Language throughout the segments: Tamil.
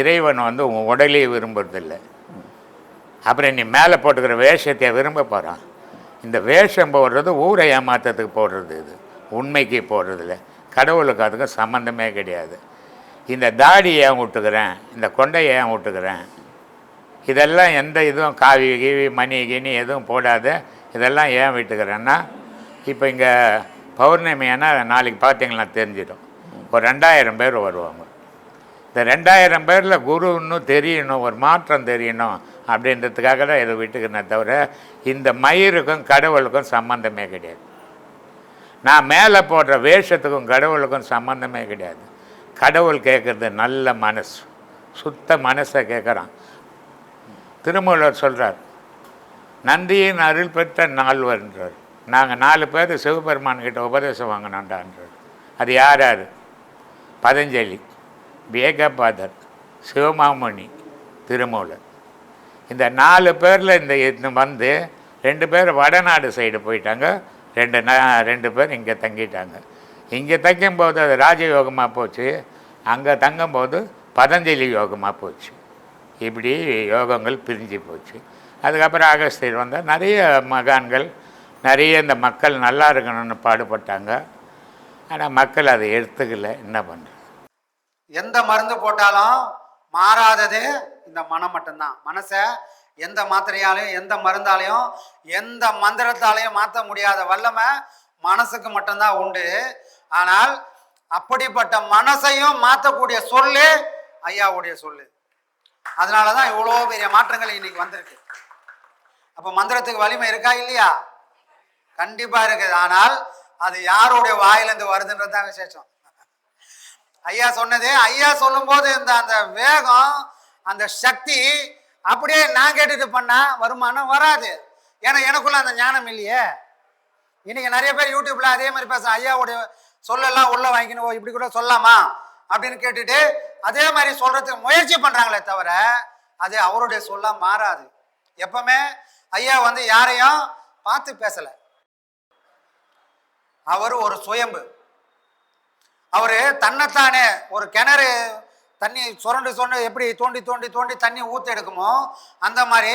இறைவன் வந்து உன் உடலையே விரும்புறதில்ல. அப்புறம் நீ மேலே போட்டுக்கிற வேஷத்தை விரும்ப போகிறான் இந்த வேஷம் போடுறது ஊரை ஏமாத்தத்துக்கு போடுறது இது. உண்மைக்கு போடுறதில்ல. கடவுளுக்கு அதுக்கு சம்மந்தமே கிடையாது. இந்த தாடி ஏன் விட்டுக்கிறேன் இந்த கொண்டையை ஏன் விட்டுக்கிறேன் இதெல்லாம் எந்த இதுவும் காவி கீவி மணி கினி எதுவும் போடாத. இதெல்லாம் ஏன் விட்டுக்கிறேன்னா இப்போ இங்கே பௌர்ணமியானா நாளைக்கு பார்த்தீங்கன்னா தெரிஞ்சிடும். ஒரு ரெண்டாயிரம் பேர் வருவாங்க. இந்த ரெண்டாயிரம் பேரில் குருன்னு தெரியணும் ஒரு மாற்றம் தெரியணும் அப்படின்றதுக்காக தான் இதை விட்டுக்கிறனே தவிர இந்த மயிருக்கும் கடவுளுக்கும் சம்மந்தமே கிடையாது. நான் மேலே போடுற வேஷத்துக்கும் கடவுளுக்கும் சம்மந்தமே கிடையாது. கடவுள் கேட்குறது நல்ல மனசு சுத்த மனசை கேட்குறான் திருமூலர் சொல்கிறார் நந்தியின் அருள் பெற்ற நால்வர்ன்றார் நாங்கள் நாலு பேர் சிவபெருமான்கிட்ட உபதேசம் வாங்கினோண்டான்றார் அது யார் யார்? பதஞ்சலி. விவேகபாதர் சிவமாமணி திருமூலர். இந்த நாலு பேரில் இந்த வந்து ரெண்டு பேர் வடநாடு சைடு போயிட்டாங்க. ரெண்டு நா ரெண்டு பேர் இங்கே தங்கிட்டாங்க. இங்கே தங்கும்போது அது ராஜயோகமாக போச்சு. அங்கே தங்கும்போது பதஞ்சலி யோகமாக போச்சு. இப்படி யோகங்கள் பிரிஞ்சு போச்சு. அதுக்கப்புறம் அகஸ்தியர் வந்தால் நிறைய மகான்கள் நிறைய இந்த மக்கள் நல்லா இருக்கணும்னு பாடுபட்டாங்க. ஆனால் மக்கள் அதை எடுத்துக்கல. என்ன பண்ணுறது எந்த மருந்து போட்டாலும் மாறாதது இந்த மனம் மட்டும்தான். மனசை எந்த மாத்திரையாலையும் எந்த மருந்தாலையும் எந்த மந்திரத்தாலையும் மாற்ற முடியாத வல்லமை மனசுக்கு மட்டும்தான் உண்டு. ஆனால் அப்படிப்பட்ட மனசையும் மாற்றக்கூடிய சொல்லு ஐயாவுடைய சொல்லு. அதனால தான் இவ்வளோ பெரிய மாற்றங்கள் இன்னைக்கு வந்திருக்கு. அப்போ மந்திரத்துக்கு வலிமை இருக்கா இல்லையா? கண்டிப்பா இருக்குது. ஆனால் அது யாருடைய வாயிலிருந்து வருதுன்றது தான் விசேஷம். ஐயா சொன்னது ஐயா சொல்லும்போது இந்த அந்த வேகம் அந்த சக்தி அப்படியே நான் கேட்டுட்டு பண்ணா வருமானம் வராது. ஏன்னா எனக்குள்ள அந்த ஞானம் இல்லையே. இன்னைக்கு நிறைய பேர் யூடியூப்ல அதே மாதிரி பேச ஐயாவுடைய சொல்லெல்லாம் உள்ள வாங்கிக்கணும் ஓ, இப்படி கூட சொல்லலாமா அப்படின்னு கேட்டுட்டு அதே மாதிரி சொல்றதுக்கு முயற்சி பண்றாங்களே தவிர அது அவருடைய சொல்ல மாறாது. எப்பவுமே ஐயா வந்து யாரையும் பார்த்து பேசல. அவர் ஒரு சுயம்பு. அவர் தன்னைத்தானே ஒரு கிணறு தண்ணி சுரண்டு சுரண்டு எப்படி தோண்டி தோண்டி தோண்டி தண்ணி ஊத்து எடுக்குமோ அந்த மாதிரி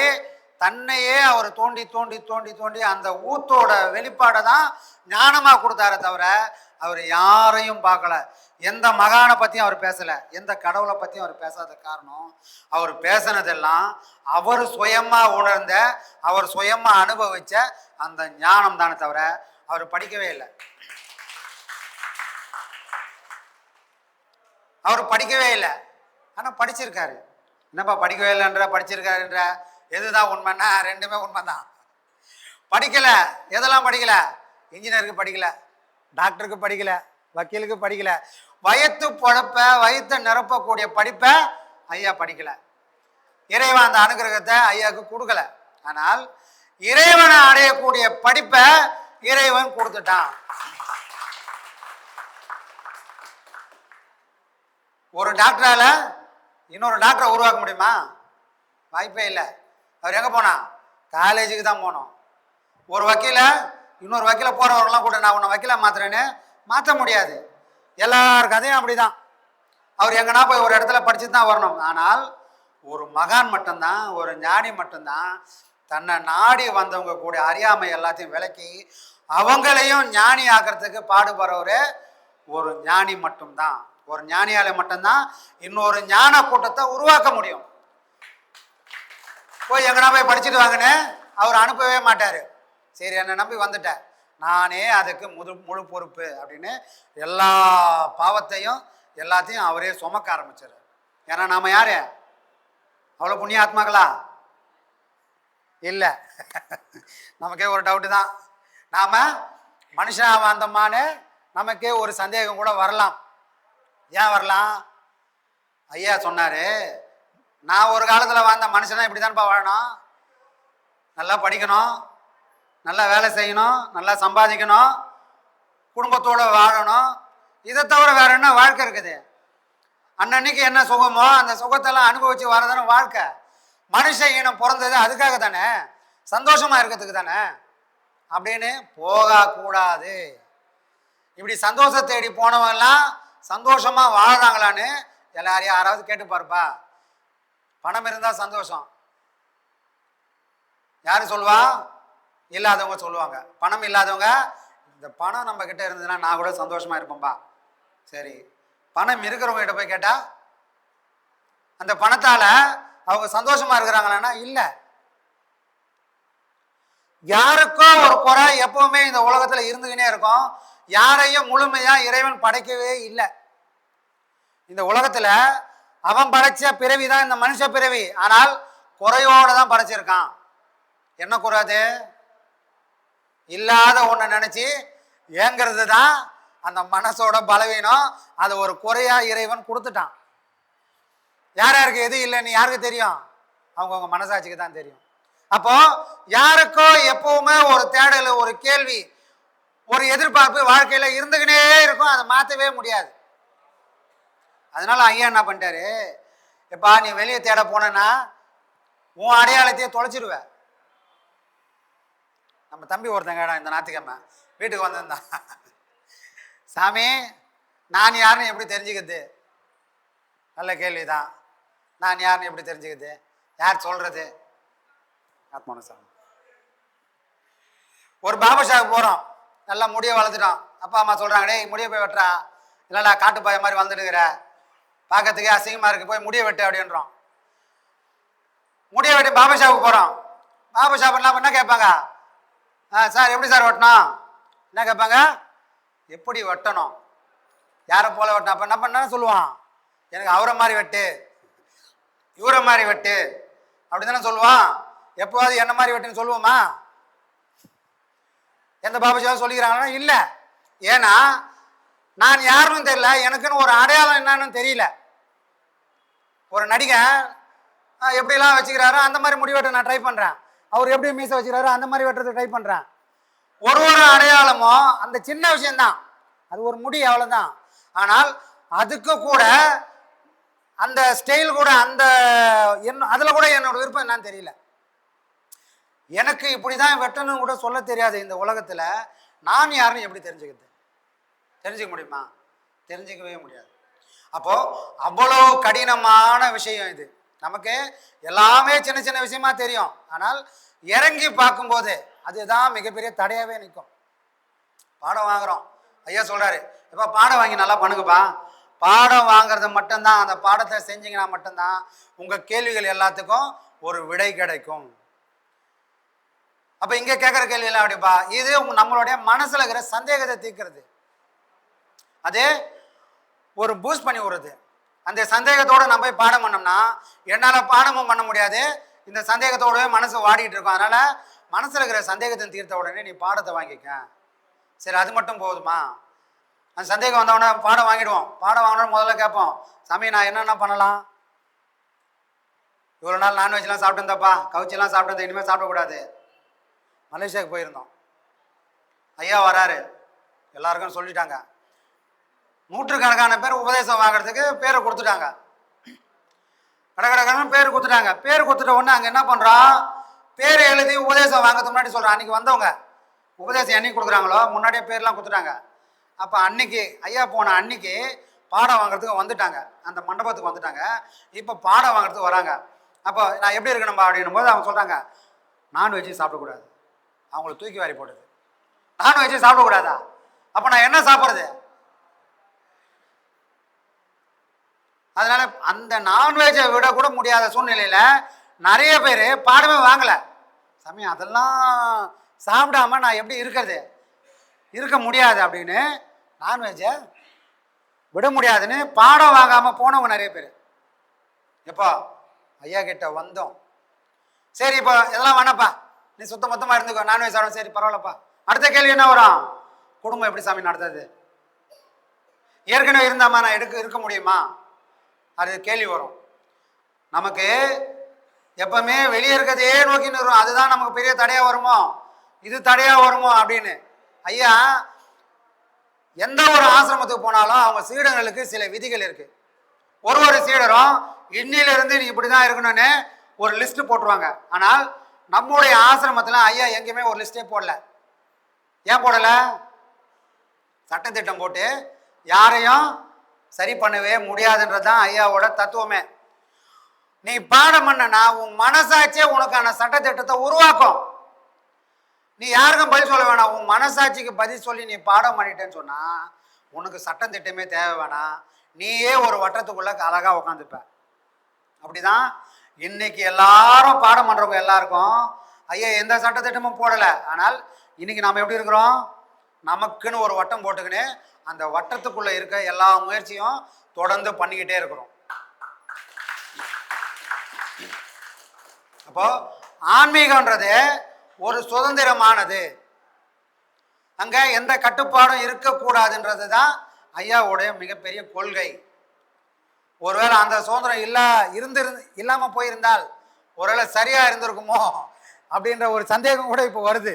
தன்னையே அவர் தோண்டி தோண்டி தோண்டி தோண்டி அந்த ஊத்தோட வெளிப்பாடை தான் ஞானமாக கொடுத்தாரே தவிர அவர் யாரையும் பார்க்கல. எந்த மகானை பற்றியும் அவர் பேசலை. எந்த கடவுளை பற்றியும் அவர் பேசாத காரணம் அவர் பேசினதெல்லாம் அவர் சுயமாக உணர்ந்த அவர் சுயமாக அனுபவித்த அந்த ஞானம் தானே தவிர அவர் படிக்கவே இல்லை. அவர் படிக்கவே இல்லை. ஆனால் படிச்சிருக்காரு. என்னப்பா படிக்கவே இல்லைன்ற படிச்சிருக்காருன்ற. எதுதான் உண்மைன்னா ரெண்டுமே உண்மைதான். படிக்கலை. எதெல்லாம் படிக்கலை? இன்ஜினியருக்கு படிக்கலை. டாக்டருக்கு படிக்கலை. வக்கீலுக்கு படிக்கலை. வயத்து பொழப்ப வயத்தை நிரப்பக்கூடிய படிப்பை ஐயா படிக்கலை. இறைவன் அந்த அனுகிரகத்தை ஐயாவுக்கு கொடுக்கல. ஆனால் இறைவனை அடையக்கூடிய படிப்பை இறைவன் கொடுத்துட்டான். ஒரு டாக்டரால் இன்னொரு டாக்டரை உருவாக்க முடியுமா? வாய்ப்பே இல்லை. அவர் எங்கே போனா? காலேஜுக்கு தான் போனோம். ஒரு வக்கீல இன்னொரு வக்கீல போகிறவங்களாம் கூட நான் உன்னை வக்கீல மாற்றுறேன்னு மாற்ற முடியாது. எல்லார் கதையும் அப்படிதான். அவர் எங்கன்னா போய் ஒரு இடத்துல படிச்சுட்டு தான் வரணும். ஆனால் ஒரு மகான் மட்டும்தான் ஒரு ஞானி மட்டும்தான் தன்னை நாடி வந்தவங்க கூட அறியாமை எல்லாத்தையும் விளக்கி அவங்களையும் ஞானி ஆக்கிறதுக்கு பாடுபடுறவர் ஒரு ஞானி மட்டும்தான். ஒரு ஞானியால மட்டும்தான் இன்னொரு ஞான கூட்டத்தை உருவாக்க முடியும். போய் எங்கன்னா போய் படிச்சுட்டு வாங்கன்னு அவர் அனுப்பவே மாட்டார். சரி என்னை நம்பி வந்துட்டேன் நானே அதுக்கு முது முழு பொறுப்பு அப்படின்னு எல்லா பாவத்தையும் எல்லாத்தையும் அவரே சுமக்க ஆரம்பிச்சார். ஏன்னா நாம் யார்? அவ்வளோ புண்ணிய ஆத்மாக்களா இல்லை. நமக்கே ஒரு டவுட்டு தான். நாம் மனுஷனாக வந்தோமான்னு நமக்கே ஒரு சந்தேகம் கூட வரலாம். ஏன் வரலாம்? ஐயா சொன்னார் நான் ஒரு காலத்தில் வாழ்ந்த மனுஷனா இப்படி தான்ப்பா வாழணும். நல்லா படிக்கணும் நல்லா வேலை செய்யணும் நல்லா சம்பாதிக்கணும் குடும்பத்தோடு வாழணும். இதை தவிர வேற என்ன வாழ்க்கை இருக்குது? அன்னன்னைக்கு என்ன சுகமோ அந்த சுகத்தெல்லாம் அனுபவிச்சு வரதானே வாழ்க்கை. மனுஷ இனம் பிறந்தது அதுக்காக தானே? சந்தோஷமா இருக்கிறதுக்கு தானே? அப்படின்னு போகக்கூடாது. இப்படி சந்தோஷத்தை தேடி போனவங்கெல்லாம் சந்தோஷமாக வாழ்கிறாங்களான்னு எல்லாரையும் யாராவது கேட்டு பாருப்பா. பணம் இருந்தால் சந்தோஷம். யார் சொல்லுவா? இல்லாதவங்க சொல்லுவாங்க. பணம் இல்லாதவங்க இந்த பணம் நம்ம கிட்ட இருந்ததுன்னா நான் கூட சந்தோஷமா இருப்பேன்பா. சரி. பணம் இருக்கிறவங்க கிட்ட போய் கேட்டா அந்த பணத்தால அவங்க சந்தோஷமா இருக்கிறாங்களான்னா இல்லை. யாருக்கோ ஒரு குறை எப்பவுமே இந்த உலகத்துல இருந்துக்கினே இருக்கும். யாரையும் முழுமையா இறைவன் படைக்கவே இல்லை. இந்த உலகத்துல அவன் படைச்ச பிறவி தான் இந்த மனுஷ பிறவி. ஆனால் குறையோட தான் படைச்சிருக்கான். என்ன குறாது இல்லாத ஒன்றை நினைச்சு ஏங்கிறது தான் அந்த மனசோட பலவீனம். அதை ஒரு குறையா இறைவன் கொடுத்துட்டான். யார் யாருக்கு எது இல்லைன்னு யாருக்கு தெரியும்? அவங்கவுங்க மனசாட்சிக்கு தான் தெரியும். அப்போ யாருக்கோ எப்பவுமே ஒரு தேடல் ஒரு கேள்வி ஒரு எதிர்பார்ப்பு வாழ்க்கையில் இருந்துக்கினே இருக்கும். அதை மாற்றவே முடியாது. அதனால் ஐயா என்ன பண்ணிட்டாரு? எப்பா நீ வெளியே தேட போனேன்னா உன் அடையாளத்தையே தொலைச்சிருவ நம்ம தம்பி ஒருத்தங்க இந்த ஞாயிற்றுக்கிழமை வீட்டுக்கு வந்திருந்தான் சாமி நான் யாருன்னு எப்படி தெரிஞ்சுக்கிறது? நல்ல கேள்விதான். நான் யாருன்னு எப்படி தெரிஞ்சுக்கிறது? யார் சொல்கிறது ஆத்மான சாமி ஒரு பாபா ஷாவுக்கு போகிறோம் நல்லா முடிய வளர்த்துட்டோம். அப்பா அம்மா சொல்கிறாங்க டேய் முடிய போய் வெட்டுறா. இல்லைடா காட்டுப்பாய மாதிரி வந்துடுங்கிற பார்க்கறதுக்கே அசிங்கமாக இருக்குது போய் முடிய வெட்டு அப்படின்றோம். முடிய வெட்டி பாபா ஷாப்புக்கு போகிறோம் பாபா ஷாப் என்ன என்ன கேட்பாங்க? ஆ சார் எப்படி சார் வெட்டணும்? என்ன கேட்பாங்க? எப்படி வெட்டணும்? யாரை போல வெட்டணும்? அப்போ என்ன பண்ண சொல்லுவான். எனக்கு அவரை மாதிரி வெட்டு. இவரை மாதிரி வெட்டு. அப்படி தானே சொல்லுவான். எப்போவாது என்ன மாதிரி வெட்டுன்னு சொல்லுவோமா? எந்த பாபாஜியாவது சொல்லிக்கிறாங்கன்னா இல்லை. ஏன்னா நான் யாருன்னு தெரியல. எனக்குன்னு ஒரு அடையாளம் என்னன்னு தெரியல. ஒரு நடிகன் எப்படிலாம் வச்சுக்கிறாரோ அந்த மாதிரி முடிவெட்ட நான் ட்ரை பண்ணுறேன் அவர் எப்படி மீசை வச்சுக்கிறாரோ அந்த மாதிரி வெட்டுறது ட்ரை பண்ணுறேன் ஒரு ஒரு அடையாளமும் அந்த சின்ன விஷயந்தான் அது ஒரு முடி அவ்வளோதான் ஆனால் அதுக்கு கூட அந்த ஸ்டைல் கூட அந்த என்ன அதில் கூட என்னோட விருப்பம் என்னன்னு தெரியல. எனக்கு இப்படி தான் வெட்டணும் கூட சொல்ல தெரியாது இந்த உலகத்தில். நான் யாருன்னு எப்படி தெரிஞ்சுக்கிறது? தெரிஞ்சுக்க முடியுமா? தெரிஞ்சுக்கவே முடியாது. அப்போது அவ்வளோ கடினமான விஷயம் இது. நமக்கு எல்லாமே சின்ன சின்ன விஷயமா தெரியும். ஆனால் இறங்கி பார்க்கும்போது அதுதான் மிகப்பெரிய தடையாகவே நிற்கும். பாடம் வாங்குறோம். ஐயா சொல்கிறாரு இப்போ பாடம் வாங்கி நல்லா பண்ணுங்கப்பா. பாடம் வாங்குறது மட்டும்தான் அந்த பாடத்தை செஞ்சீங்கன்னா மட்டும்தான் உங்கள் கேள்விகள் எல்லாத்துக்கும் ஒரு விடை கிடைக்கும். அப்போ இங்கே கேட்குற கேள்வியெல்லாம் அப்படிப்பா. இது உங்க நம்மளுடைய மனசில் இருக்கிற சந்தேகத்தை தீர்க்கிறது. அது ஒரு பூஸ்ட் பண்ணி விடுறது. அந்த சந்தேகத்தோடு நம்ம போய் பாடம் பண்ணோம்னா என்னால் பாடமும் பண்ண முடியாது. இந்த சந்தேகத்தோடவே மனசு வாடிட்டு இருக்கும். அதனால் மனசில் இருக்கிற சந்தேகத்தை தீர்த்த உடனே நீ பாடத்தை வாங்கிக்க. சரி அது மட்டும் போதுமா? அந்த சந்தேகம் வந்தவொடனே பாடம் வாங்கிடுவோம். பாடம் வாங்கினோம் முதல்ல கேட்போம். சாமி நான் என்னென்ன பண்ணலாம்? இவ்வளோ நாள் நான்வெஜ்லாம் சாப்பிட்டு இருந்தப்பா. கவுச்சிலாம் சாப்பிட்டு இனிமேல் சாப்பிடக்கூடாது. மலேசியாவுக்கு போயிருந்தோம். ஐயா வராரு. எல்லாருக்கும் சொல்லிட்டாங்க. நூற்றுக்கணக்கான பேர் உபதேசம் வாங்குறதுக்கு பேரை கொடுத்துட்டாங்க. கடகடகன்னு பேர் கொடுத்துட்டாங்க. பேர் கொடுத்துட்ட உடனே அங்கே என்ன பண்ணுறான் பேர் எழுதி உபதேசம் வாங்குறதுக்கு முன்னாடி சொல்கிறோம் அன்றைக்கி வந்தவங்க. உபதேசம் என்னைக்கு கொடுக்குறாங்களோ முன்னாடியே பேர்லாம் கொடுத்துட்டாங்க. அப்போ அன்னைக்கு ஐயா போன அன்னைக்கு பாடம் வாங்குறதுக்கு வந்துட்டாங்க. அந்த மண்டபத்துக்கு வந்துட்டாங்க. இப்போ பாடம் வாங்குறதுக்கு வராங்க. அப்போ நான் எப்படி இருக்கணும்பா அப்படின்னும் போது அவங்க சொல்கிறாங்க நான்வெஜ்ஜு சாப்பிடக்கூடாது. அவங்கள தூக்கி வாரி போட்டது வச்சு சாப்பிடக்கூடாதா? அப்போ நான் என்ன சாப்பிட்றது? அதனால அந்த நான்வெஜ்ஜை விட கூட முடியாத சூழ்நிலையில் நிறைய பேர் பாடமே வாங்கலை. சாமி அதெல்லாம் சாப்பிடாம நான் எப்படி இருக்கிறது? இருக்க முடியாது அப்படின்னு நான்வெஜ்ஜை விட முடியாதுன்னு பாடம் வாங்காமல் போனவங்க நிறைய பேர். எப்போ ஐயா கிட்ட வந்தோம். சரி இப்போ இதெல்லாம் வேணாப்பா நீ சுத்த மொத்தமாக இருந்துக்கோ. நான்வெஜ் சாப்பிடும் சரி பரவாயில்லப்பா. அடுத்த கேள்வி என்ன வரும்? குடும்பம் எப்படி சாமி நடத்துறது ஏற்கனவே இருந்தாமா நான் எடுக்க இருக்க முடியுமா? அது கேள்வி வரும். நமக்கு எப்பவுமே வெளியே இருக்கிறதையே நோக்கின்னு வரும் அதுதான் நமக்கு பெரிய தடையாக வருமோ? இது தடையாக வருமோ அப்படின்னு. ஐயா எந்த ஒரு ஆசிரமத்துக்கு போனாலும் அவங்க சீடர்களுக்கு சில விதிகள் இருக்கு. ஒரு ஒரு சீடரும் இன்னிலிருந்து நீ இப்படி தான் இருக்கணும்னு ஒரு லிஸ்ட் போட்டுருவாங்க. ஆனால் நம்முடைய ஆசிரமத்தில் ஐயா எங்கேயுமே ஒரு லிஸ்ட்டே போடல. ஏன் போடலை? சட்டத்திட்டம் போட்டு யாரையும் சரி பண்ணவே முடியாதுன்றது தான் ஐயாவோட தத்துவமே. நீ பாடம் பண்ணனா உன் மனசாட்சியே உனக்கான சட்டத்திட்டத்தை உருவாக்கும். நீ யாருக்கும் பதில் சொல்ல வேணாம். உன் மனசாட்சிக்கு பதில் சொல்லி நீ பாடம் பண்ணிட்டேன்னு சொன்னால் உனக்கு சட்டம் திட்டமே தேவை வேணாம். நீயே ஒரு வட்டத்துக்குள்ளே அழகாக உட்காந்துப்ப அப்படிதான் இன்னைக்கு எல்லாரும் பாடம் பண்றவங்க எல்லாருக்கும் ஐயா எந்த சட்டத்திட்டமும் போடல. ஆனால் இன்னைக்கு நாம எப்படி இருக்கிறோம்? நமக்குன்னு ஒரு வட்டம் போட்டுக்கின்னு அந்த வட்டத்துக்குள்ள இருக்க எல்லா முயற்சியும் தொடர்ந்து பண்ணிக்கிட்டே இருக்கிறோம். அப்போ ஆன்மீகன்றது ஒரு சுதந்திரமானது. அங்க எந்த கட்டுப்பாடும் இருக்கக்கூடாதுன்றது தான் ஐயாவுடைய மிகப்பெரிய கொள்கை. ஒருவேளை அந்த சுதந்திரம் இல்லா இருந்திருந்து இல்லாமல் போயிருந்தால் ஒருவேளை சரியாக இருந்திருக்குமோ அப்படின்ற ஒரு சந்தேகம் கூட இப்போ வருது.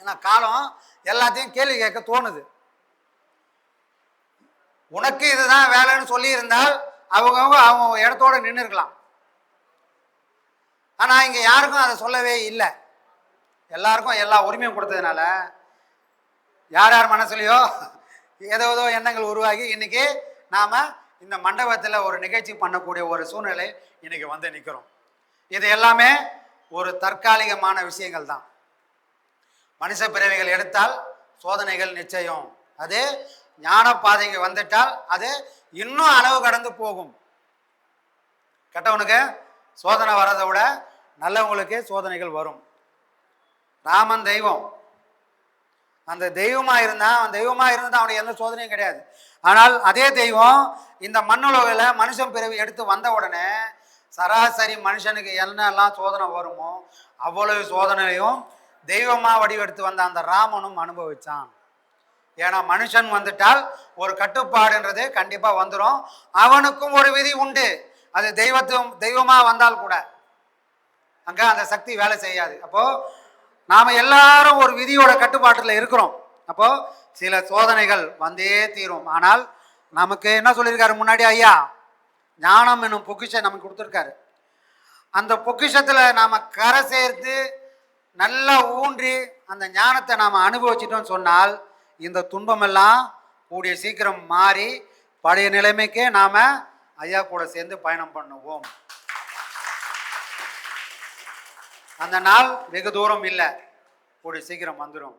ஏன்னா காலம் எல்லாத்தையும் கேள்வி கேட்க தோணுது. உனக்கு இதுதான் வேலைன்னு சொல்லியிருந்தால் அவங்கவுங்க அவங்க இடத்தோட நின்று இருக்கலாம் ஆனால் இங்கே யாருக்கும் அதை சொல்லவே இல்லை. எல்லாருக்கும் எல்லா உரிமையும் கொடுத்ததுனால யார் யார் மனசுலையோ ஏதோ ஏதோ எண்ணங்கள் உருவாகி இன்றைக்கி நாம் இந்த மண்டபத்தில் ஒரு நிகழ்ச்சி பண்ணக்கூடிய ஒரு சூழ்நிலை இன்னைக்கு வந்து நிற்கிறோம் இது எல்லாமே ஒரு தற்காலிகமான விஷயங்கள் தான். மனுஷ பிறவிகள் எடுத்தால் சோதனைகள் நிச்சயம். அது ஞான பாதைக்கு வந்துட்டால் அது இன்னும் அளவு கடந்து போகும். கெட்டவனுக்கு சோதனை வர்றதை விட நல்லவங்களுக்கு சோதனைகள் வரும். ராமன் தெய்வம். அந்த தெய்வமாக இருந்தால் அவன் தெய்வமாக இருந்தால் அவனுக்கு எந்த சோதனையும் கிடையாது. ஆனால் அதே தெய்வம் இந்த மண்ணுலகில் மனுஷன் பிறவி எடுத்து வந்த உடனே சராசரி மனுஷனுக்கு என்னெல்லாம் சோதனை வருமோ அவ்வளவு சோதனையும் தெய்வமாக வடிவெடுத்து வந்த அந்த ராமனும் அனுபவித்தான் ஏன்னா மனுஷன் வந்துட்டால் ஒரு கட்டுப்பாடுன்றது கண்டிப்பாக வந்துடும் அவனுக்கும் ஒரு விதி உண்டு. அது தெய்வத்துவம் தெய்வமாக வந்தால் கூட. அங்கே அந்த சக்தி வேலை செய்யாது. அப்போது நாம் எல்லாரும் ஒரு விதியோட கட்டுப்பாட்டில் இருக்கிறோம். அப்போது சில சோதனைகள் வந்தே தீரும். ஆனால் நமக்கு என்ன சொல்லியிருக்காரு முன்னாடி ஐயா? ஞானம் என்னும் பொக்கிஷம் நமக்கு கொடுத்துருக்காரு. அந்த பொக்கிஷத்தில் நாம் கரை சேர்த்து நல்லா ஊன்றி அந்த ஞானத்தை நாம் அனுபவிச்சிட்டோம்னு சொன்னால் இந்த துன்பமெல்லாம் கூடிய சீக்கிரம் மாறி பழைய நிலைமைக்கே நாம் ஐயா கூட சேர்ந்து பயணம் பண்ணுவோம். அந்த நாள் வெகு தூரம் இல்லை கூடிய சீக்கிரம் வந்துடும்